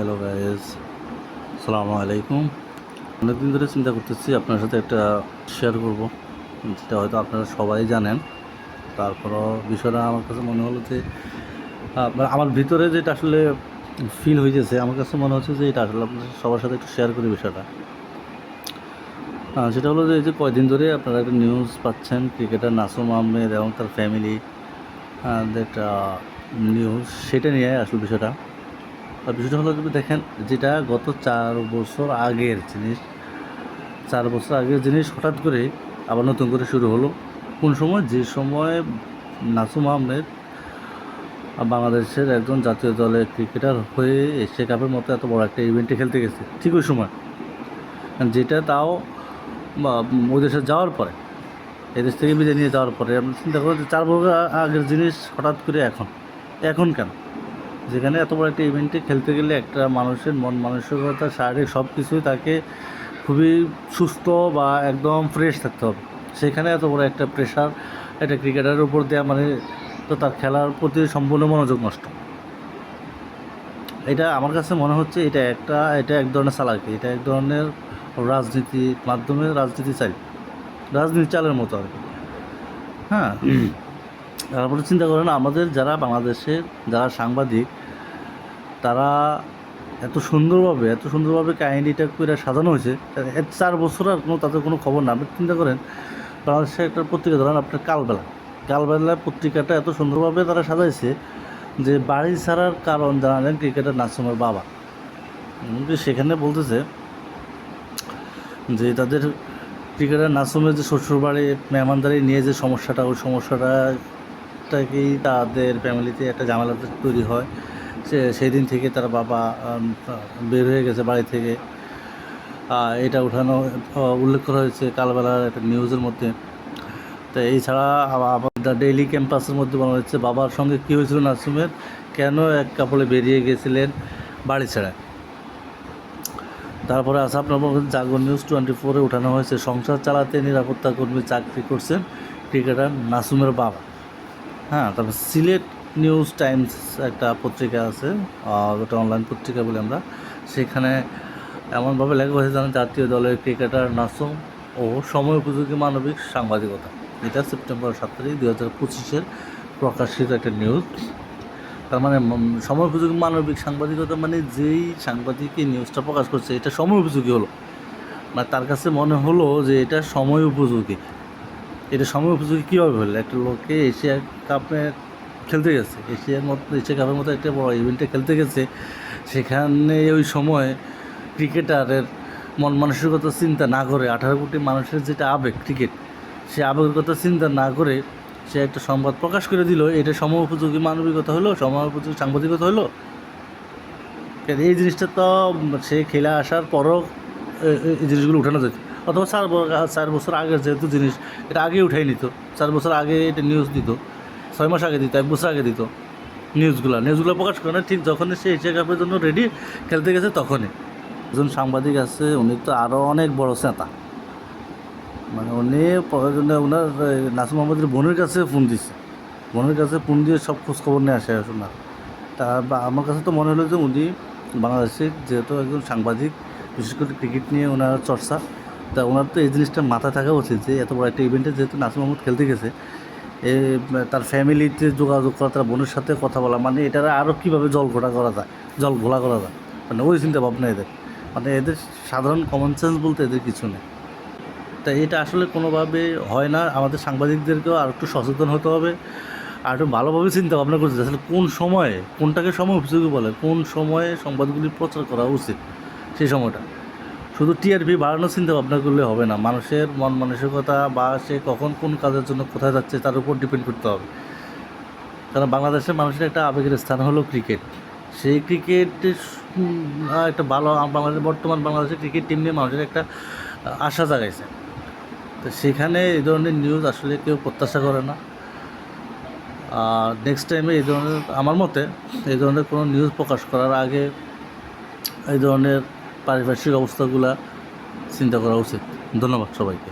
Hello guys আসসালামু আলাইকুম অনেকদিন ধরে চিন্তা করতেছি আপনার সাথে একটা শেয়ার করব, যেটা হয়তো আপনারা সবাই জানেন। তারপরও বিষয়টা আমার কাছে মনে হলো যে আমার ভিতরে যেটা আসলে ফিল হয়েছে আমার কাছে মনে হচ্ছে যে এটা আসলে আপনার সবার সাথে একটু শেয়ার করি বিষয়টা। সেটা হলো যে এই যে কয়দিন ধরে আপনারা একটা নিউজ পাচ্ছেন ক্রিকেটার নাসুম আহমেদ এবং তার ফ্যামিলি একটা নিউজ সেটা নিয়ে আসলে বিষয়টা। বিষয়টা হলো যদি দেখেন, যেটা গত চার বছর আগের জিনিস, চার বছর আগের জিনিস হঠাৎ করে আবার নতুন করে শুরু হলো। কোন সময়? যে সময় নাসুম আহমেদ বাংলাদেশের একজন জাতীয় দলের ক্রিকেটার হয়ে এশিয়া কাপের মতো এত বড় একটা ইভেন্টে খেলতে গেছে। ঠিক ওই সময়। যেটা তাও ওই দেশে যাওয়ার পরে, এদেশ থেকে বিদায় নিয়ে যাওয়ার পরে, আপনি চিন্তা করেন যে চার বছর আগের জিনিস হঠাৎ করে এখন। এখন কেন? যেখানে এত বড় একটা ইভেন্টে খেলতে গেলে একটা মানুষের মন মানসিকতা, শারীরিক সব কিছুই তাকে খুবই সুস্থ বা একদম ফ্রেশ থাকতে হবে। সেখানে এত বড় একটা প্রেশার একটা ক্রিকেটারের উপর দেওয়া মানে তো তার খেলার প্রতি সম্পূর্ণ মনোযোগ নষ্ট। এটা আমার কাছে মনে হচ্ছে এটা একটা, এটা এক ধরনের চালাকি, এটা এক ধরনের রাজনীতির মাধ্যমে রাজনীতি চাই রাজনীতি চালের মতো আর কি। হ্যাঁ? তারপরে চিন্তা করেন, আমাদের যারা বাংলাদেশের যারা সাংবাদিক, তারা এত সুন্দরভাবে এত সুন্দরভাবে কাহিনিটা করে সাজানো হয়েছে চার বছর আর কোনো, তাদের কোনো খবর না। আপনি চিন্তা করেন বাংলাদেশের একটা পত্রিকা, ধরেন আপনার কালবেলা। কালবেলা পত্রিকাটা এত সুন্দরভাবে তারা সাজাইছে যে, বাড়ি ছাড়ার কারণ জানালেন ক্রিকেটার নাসুমের বাবা। সেখানে বলতেছে যে, তাদের ক্রিকেটার নাসুমের যে শ্বশুরবাড়ি মেহমানদারি নিয়ে যে সমস্যাটা, ওই সমস্যাটাকেই তাদের ফ্যামিলিতে একটা ঝামেলা তৈরি হয়। সে সেই দিন থেকে তার বাবা বের হয়ে গেছে বাড়ি থেকে। এটা উঠানো উল্লেখ করা হয়েছে কালবেলার একটা নিউজের মধ্যে। তো এছাড়া আমাদের ডেইলি ক্যাম্পাসের মধ্যে বলা হচ্ছে বাবার সঙ্গে কী হয়েছিল নাসুমের? কেন এক কাপড়ে বেরিয়ে গেছিলেন বাড়ি ছেড়ে? তারপরে আছে আপনার জাগর নিউজ টোয়েন্টি ফোরে উঠানো হয়েছে, সংসার চালাতে নিরাপত্তা কর্মী চাকরি করছেন ক্রিকেটার নাসুমের বাবা। হ্যাঁ তারপর সিলেট নিউজ টাইমস একটা পত্রিকা আছে ওটা অনলাইন পত্রিকা বলি আমরা। সেখানে এমনভাবে লেখা হয়েছে যেন জাতীয় দলের ক্রিকেটার নাসুম ও সময় উপযোগী মানবিক সাংবাদিকতা। এটা সেপ্টেম্বর সাত তারিখ দু হাজার পঁচিশের প্রকাশিত একটা নিউজ। তার মানে সময় উপযোগী মানবিক সাংবাদিকতা মানে যেই সাংবাদিক এই নিউজটা প্রকাশ করছে, এটা সময় উপযোগী হলো। মানে তার কাছে মনে হলো যে এটা সময় উপযোগী। এটা সময় উপযোগী কীভাবে হলো? একটা লোককে এশিয়া কাপে খেলতে গেছে। এশিয়ার মতো, এশিয়া কাপের মতো একটা বড় ইভেন্টে খেলতে গেছে। সেখানে ওই সময় ক্রিকেটারের মন মানসিকতা চিন্তা না করে আঠারো কোটি মানুষের যেটা আবেগ ক্রিকেট সে আবেগের কথা চিন্তা না করে সে একটা সংবাদ প্রকাশ করে দিল। এটা সময় উপযোগী মানবিকতা হলো, সময় উপযোগী সাংবাদিকতা হলো। এই জিনিসটা তো সে খেলে আসার পরও এই জিনিসগুলো উঠানো যেত। অথবা চার চার বছর আগের যেহেতু জিনিস, এটা আগে উঠাই নিত। চার বছর আগে এটা নিউজ দিত। ছয় মাস আগে দিত, এক বছর আগে দিত নিউজগুলো নিউজগুলো প্রকাশ করে না, ঠিক যখনই সে এশিয়া কাপের জন্য রেডি খেলতে গেছে তখনই। একজন সাংবাদিক আছে, উনি তো আরও অনেক বড় চেতা মানে উনি ওনার নাসিম মোহাম্মদের বোনের কাছে ফোন দিছে। বোনের কাছে ফোন দিয়ে সব খোঁজখবর নিয়ে আসে শোনা তা বা, আমার কাছে তো মনে হলো যে উনি বাংলাদেশের যেহেতু একজন সাংবাদিক, বিশেষ করে ক্রিকেট নিয়ে ওনার চর্চা। তা ওনার তো এই জিনিসটা মাথায় থাকা উচিত যে এত বড় একটা ইভেন্টে যেহেতু নাসিম মোহাম্মদ খেলতে গেছে, এ, তার ফ্যামিলিতে যোগাযোগ করা, তার বোনের সাথে কথা বলা মানে এটার আরও কীভাবে জল ঘোলা করা যায়, জল ঘোলা করা যায় মানে ওই চিন্তা ভাবনা এদের। মানে এদের সাধারণ কমন সেন্স বলতে এদের কিছু নেই। তা এটা আসলে কোনোভাবে হয় না, আমাদের সাংবাদিকদেরকেও আর একটু সচেতন হতে হবে, আর একটু ভালোভাবে চিন্তা ভাবনা করতে আসলে কোন সময়ে, কোনটাকে সময় উপযোগী বলে, কোন সময়ে সংবাদগুলি প্রচার করা উচিত সেই সময়টা। শুধু টিআরপি বাড়ানোর চিন্তা ভাবনা করলে হবে না। মানুষের মন মানসিকতা বা সে কখন কোন কাজের জন্য কোথায় যাচ্ছে তার উপর ডিপেন্ড করতে হবে। কারণ বাংলাদেশের মানুষের একটা আবেগের স্থান হলো ক্রিকেট সেই ক্রিকেটের একটা ভালো বাংলাদেশ বর্তমান বাংলাদেশের ক্রিকেট টিম নিয়ে মানুষের একটা আশা জাগাইছে। তো সেখানে এই ধরনের নিউজ আসলে কেউ প্রত্যাশা করে না। আর নেক্সট টাইমে এই ধরনের, আমার মতে, এই ধরনের কোনো নিউজ প্রকাশ করার আগে এই ধরনের পারিপার্শ্বিক অবস্থাগুলো চিন্তা করা উচিত। ধন্যবাদ সবাইকে।